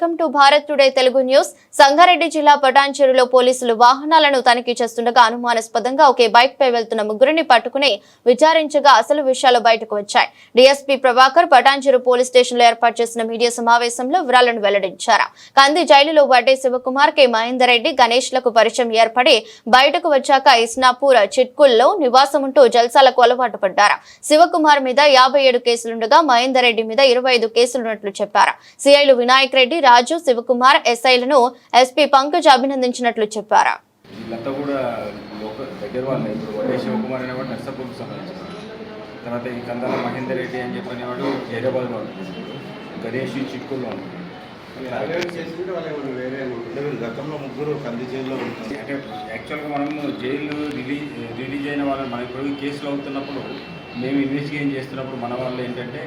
Welcome to Bharat today Telugu news. Sangareddy జిల్లా పటాన్చెరులో పోలీసులు వాహనాలను తనిఖీ చేస్తుండగా అనుమానాస్పదంగా ఒకే బైక్ పై వెళ్తున్న ముగ్గురిని పట్టుకుని విచారించగా అసలు విషయాలు బయటకు వచ్చాయి. డీఎస్పీ ప్రభాకర్ పటాన్చెరు పోలీస్ స్టేషన్లో ఏర్పాటు చేసిన మీడియా సమావేశంలో వివరాలను వెల్లడించారు. కంది జైలులో వడ్డే శివకుమార్ కె మహేందర్ రెడ్డి గణేష్లకు పరిచయం ఏర్పడి బయటకు వచ్చాక ఇస్నాపూర్ చిట్కుల్లో నివాసముంటూ జల్సాలకు అలవాటు పడ్డారు. శివకుమార్ మీద యాభై ఏడు కేసులుండగా మహేందర్ రెడ్డి మీద ఇరవై ఐదు కేసులున్నట్లు చెప్పారు. సిఐలు వినాయక్ రెడ్డి రాజు శివకుమార్ ఎస్ఐలను ఎస్పీ పంకజ్ అభినందించినట్లు చెప్పారు. వీళ్ళంతా కూడా లోకల్ దగ్గర వాళ్ళే. ఇప్పుడు వడ్డే శివకుమార్ అనేవాడు నర్సాపూర్కి సంబంధించిన తర్వాత ఈ కందాల మహేందర్ రెడ్డి అని చెప్పనేవాడు హైదరాబాద్లో ఉంటుంది గణేష్ చిక్కుల్లో ఉంటుంది గతంలో ముగ్గురు కంది జైల్లో ఉంటారు అంటే యాక్చువల్గా మనం జైలు రిలీజ్ రిలీజ్ అయిన వాళ్ళు మన ఇప్పుడు కేసులు అవుతున్నప్పుడు మేము ఇన్వెస్టిగేషన్ చేస్తున్నప్పుడు మన వాళ్ళు ఏంటంటే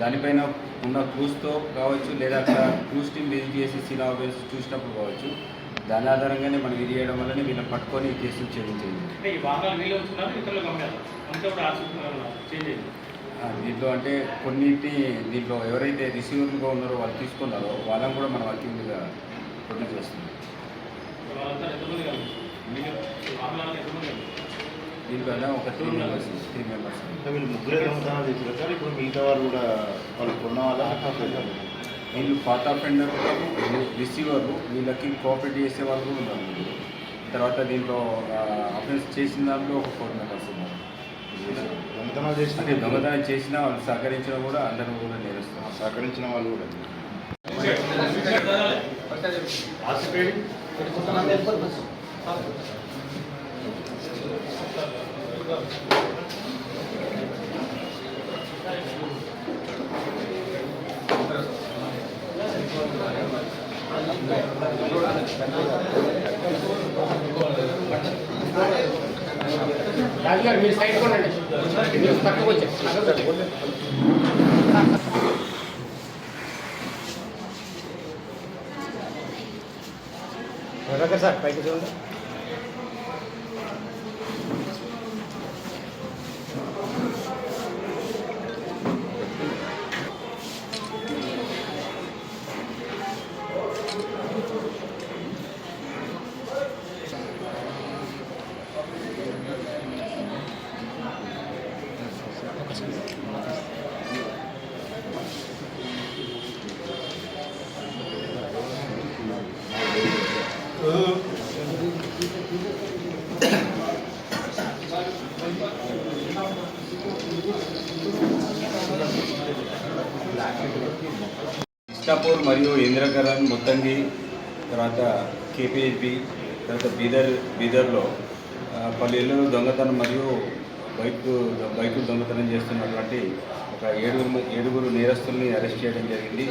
దానిపైన ఉన్న క్లూస్తో కావచ్చు లేదా అక్కడ క్లూస్ టీమ్ విజిట్ చేసి సీన్ ఆఫీస్ చూసినప్పుడు కావచ్చు దాని ఆధారంగానే మనం ఇది చేయడం వల్లనే వీళ్ళని పట్టుకొని ఈ కేసులు ఆ, దీంట్లో అంటే కొన్నిటిని దీంట్లో ఎవరైతే రిసీవర్గా ఉన్నారో వాళ్ళు తీసుకున్నారో వాళ్ళని కూడా మనం అక్యూజ్గా ప్రొడ్యూస్ చేస్తున్నాం. ఒక త్రీ మెంబర్స్ త్రీ మెంబర్స్. అంటే వీళ్ళు ముగ్గురే దొంగతనాలు చేశారు సార్ ఇప్పుడు మిగతా వారు కూడా వాళ్ళు కొన్న వాళ్ళ వీళ్ళు పాత అఫెండర్ రిసీవర్లు వీళ్ళకి కోఆపరేట్ చేసే వాళ్ళు కూడా ఉన్నారు. తర్వాత దీంట్లో అఫెన్స్ చేసిన దాంట్లో ఒక ఫోర్ మెంబర్స్ ఉన్నారు. దొంగతనాలు చేసిన అంటే దొంగతనం చేసినా వాళ్ళు సహకరించినా కూడా అందరూ కూడా నేరుస్తారు సహకరించిన వాళ్ళు కూడా. రాజుగారు మీరు సైడ్ కొనండి మీరు పక్కకు వచ్చారు సార్ పైకి చూడండి ఇష్టాపూర్ మరియు ఇంద్రకరణ్ ముత్తంగి తర్వాత కేపీహెచ్బి తర్వాత బీదర్ బీదర్లో ఆ, పలు దొంగతనం మరియు బైక్ బైకులు దొంగతనం చేస్తున్నటువంటి ఒక ఏడుగురు ఏడుగురు నేరస్తుల్ని అరెస్ట్ చేయడం జరిగింది.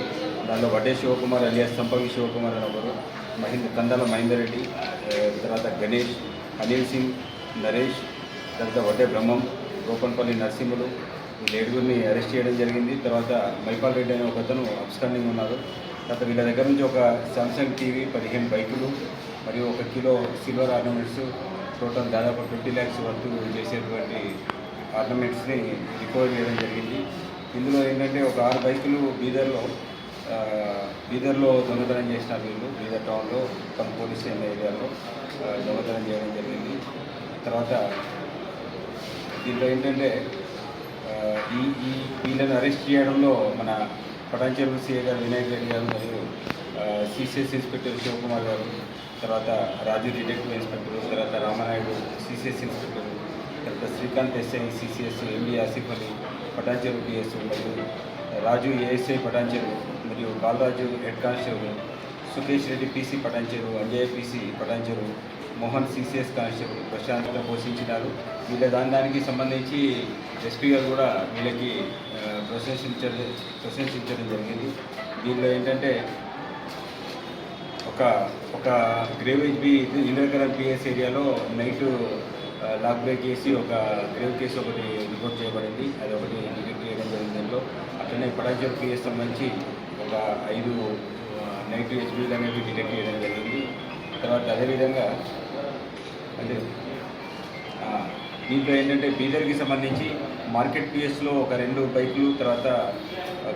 దానిలో వడ్డే శివకుమార్ అలియాస్ సంపంగి శివకుమార్ అని ఒకరు మహేంద్ర కందాల మహేందర్ రెడ్డి తర్వాత గణేష్ అనిల్ సింగ్ నరేష్ తర్వాత వడ్డే బ్రహ్మం గోపన్పల్లి నరసింహులు వీళ్ళు ఏడుగురిని అరెస్ట్ చేయడం జరిగింది. తర్వాత మైపాల్ రెడ్డి అనే ఒక అతను ఉన్నారు తర్వాత వీళ్ళ దగ్గర నుంచి ఒక సామ్సంగ్ టీవీ పదిహేను బైకులు మరియు ఒక కిలో సిల్వర్ ఆర్నమెంట్స్ టోటల్ దాదాపు ట్వంటీ ల్యాక్స్ వర్త్ చేసేటువంటి ఆర్నమెంట్స్ని రికవర్ చేయడం జరిగింది. ఇందులో ఏంటంటే ఒక ఆరు బైకులు బీదర్లో బీదర్లో దొంగతనం చేసినారు వీళ్ళు. బీదర్ టౌన్లో తమ పోలీస్ స్టేషన్ ఏరియాలో దొంగతనం చేయడం జరిగింది. తర్వాత దీంట్లో ఏంటంటే ఈ ఈ వీళ్ళని అరెస్ట్ చేయడంలో మన పటాన్చెరు సిఐ గారు వినాయక్ రెడ్డి గారు మరియు సిసిఎస్ ఇన్స్పెక్టర్ శివకుమార్ గారు తర్వాత రాజు డిటెక్టివ్ ఇన్స్పెక్టర్ తర్వాత రామనాయుడు సిసిఎస్ ఇన్స్పెక్టర్ తర్వాత Srikanth SI CCS MD Asif Ali Patancheru PS మరియు రాజు ఏఎస్ఐ పటాన్చెరు మరియు Balaraju head constable Sukesh Reddy PC Patancheru Anjay PC Patancheru Mohan CCS constable ప్రశాంతత పోషించినారు. వీళ్ళ దాని దానికి సంబంధించి ఎస్పీ గారు కూడా వీళ్ళకి ప్రశంసించడం ప్రశంసించడం జరిగింది. దీనిలో ఏంటంటే ఒక ఒక గ్రేవేజ్ బి ఇంద్రకరణ్ పిఎస్ ఏరియాలో నైట్ లాక్ బ్రేక్ చేసి ఒక గ్రేవ్ కేసు ఒకటి రిపోర్ట్ చేయబడింది. అది ఒకటి డిటెక్ట్ చేయడం జరిగింది దాంట్లో. అట్లనే పడాచర్ పిఎస్ సంబంధించి ఒక ఐదు నైట్ హెచ్బీలు అనేవి డిటెక్ట్ చేయడం జరిగింది. తర్వాత అదేవిధంగా అంటే దీంట్లో ఏంటంటే బీదర్కి సంబంధించి మార్కెట్ పిఎస్లో ఒక రెండు బైకులు తర్వాత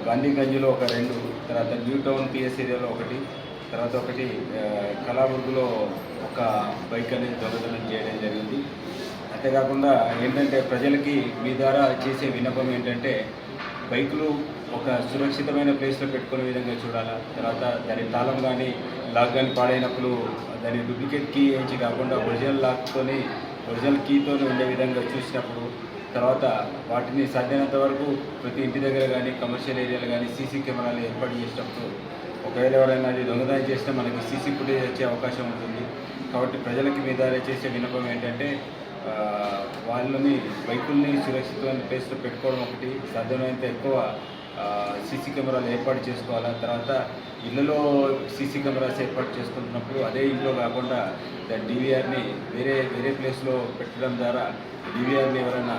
గాంధీగంజ్లో ఒక రెండు తర్వాత న్యూ టౌన్ పిఎస్ ఏరియాలో ఒకటి తర్వాత ఒకటి ఆ, ఒక బైక్ అనేది దొంగతనం చేయడం జరిగింది. అంతేకాకుండా ఏంటంటే ప్రజలకి మీ ద్వారా చేసే విన్నపం ఏంటంటే బైకులు ఒక సురక్షితమైన ప్లేస్లో పెట్టుకునే విధంగా చూడాలా? తర్వాత దాని తాళం కానీ లాక్ కానీ పాడైనప్పుడు దాని డూప్లికేట్ కీ వేయించి కాకుండా ఒరిజినల్ లాక్తోని ఒరిజినల్ కీతో ఉండే విధంగా చూసినప్పుడు తర్వాత వాటిని సాధ్యమైనంత వరకు ప్రతి ఇంటి దగ్గర కానీ కమర్షియల్ ఏరియాలో కానీ సీసీ కెమెరాలు ఏర్పాటు చేసినప్పుడు వేరే ఎవరైనా అది దొంగతనం చేస్తే మనకి సీసీ ఫుటేజ్ వచ్చే అవకాశం ఉంటుంది. కాబట్టి ప్రజలకి మీ ద్వారా చేసే విన్నపం ఏంటంటే వాళ్ళని బైకుల్ని సురక్షితమైన ప్లేస్లో పెట్టుకోవడం ఒకటి సాధ్యమైనంత ఎక్కువ సీసీ కెమెరాలు ఏర్పాటు చేసుకోవాలి? తర్వాత ఇళ్ళలో సీసీ కెమెరాస్ ఏర్పాటు చేసుకుంటున్నప్పుడు అదే ఇంట్లో కాకుండా దాని డీవీఆర్ని వేరే వేరే ప్లేస్లో పెట్టడం ద్వారా డీవీఆర్ని ఎవరైనా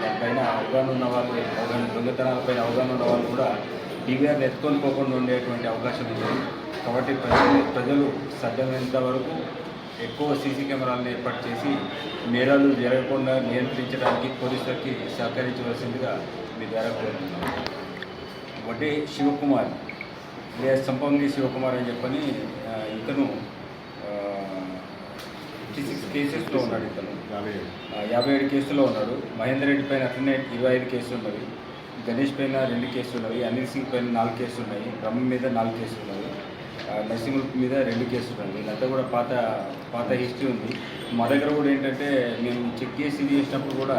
దానిపైన అవగాహన ఉన్న వాళ్ళు అవగాహన దొంగతనాలపైన అవగాహన ఉన్న వాళ్ళు కూడా డీవీఆర్ని ఎత్తుకొని పోకుండా ఉండేటువంటి అవకాశం ఉంది. కాబట్టి ప్రజలు ప్రజలు సాధ్యమైనంత వరకు ఎక్కువ సీసీ కెమెరాలను ఏర్పాటు చేసి నేరాలు జరగకుండా నియంత్రించడానికి పోలీసులకి సహకరించవలసిందిగా మీ ద్వారా కోరుతున్నాను ఒకటి శివకుమార్. లేదా సంపంగి శివకుమార్ అని చెప్పని ఇతను ఫిఫ్టీ సిక్స్ కేసెస్లో ఉన్నాడు ఇతను. యాభై ఏడు. కేసులో ఉన్నాడు. మహేందర్ రెడ్డి పైన అట్లనే ఇరవై ఐదు కేసులు ఉన్నవి. గణేష్ పైన రెండు కేసులు ఉన్నాయి అనిల్ సింగ్ పైన నాలుగు కేసులు ఉన్నాయి బ్రహ్మ మీద నాలుగు కేసులు ఉన్నాయి ఆ, నరసింహుల మీద రెండు కేసులు ఉన్నాయి. వీళ్ళంతా కూడా పాత పాత హిస్టరీ ఉంది. మా దగ్గర కూడా ఏంటంటే మేము చెక్ చేసి చేసినప్పుడు కూడా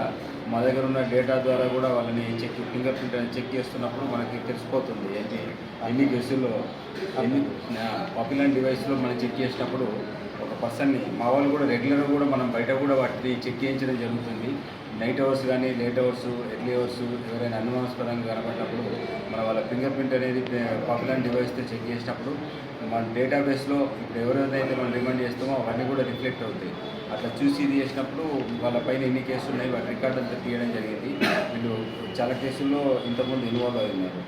మా దగ్గర ఉన్న డేటా ద్వారా కూడా వాళ్ళని చెక్ ఫింగర్ ప్రింట్ అని చెక్ చేస్తున్నప్పుడు మనకి తెలిసిపోతుంది. అన్ని అన్ని కేసుల్లో అన్ని పాపులర్ డివైస్లో మనం చెక్ చేసినప్పుడు ఒక పర్సన్ని మా వాళ్ళు కూడా రెగ్యులర్గా కూడా మనం బయట కూడా వాటిని చెక్ చేయించడం జరుగుతుంది. నైట్ అవర్స్ కానీ లేట్ అవర్స్ ఎర్లీ అవర్స్ ఎవరైనా అనుమానాస్పదంగా కనబడినప్పుడు మన వాళ్ళ ఫింగర్ ప్రింట్ అనేది పాపులర్ డివైస్తో చెక్ చేసినప్పుడు మన డేటాబేస్లో ఇప్పుడు ఎవరైతే మనం రిమైండ్ చేస్తామో అవన్నీ కూడా రిఫ్లెక్ట్ అవుతాయి. అట్లా చూసి ఇది చేసినప్పుడు వాళ్ళ పైన ఎన్ని కేసులు ఉన్నాయి వాటి రికార్డ్ అంతా తీయడం జరిగింది. వీళ్ళు చాలా కేసుల్లో ఇంతకుముందు ఇన్వాల్వ్ అయి ఉన్నారు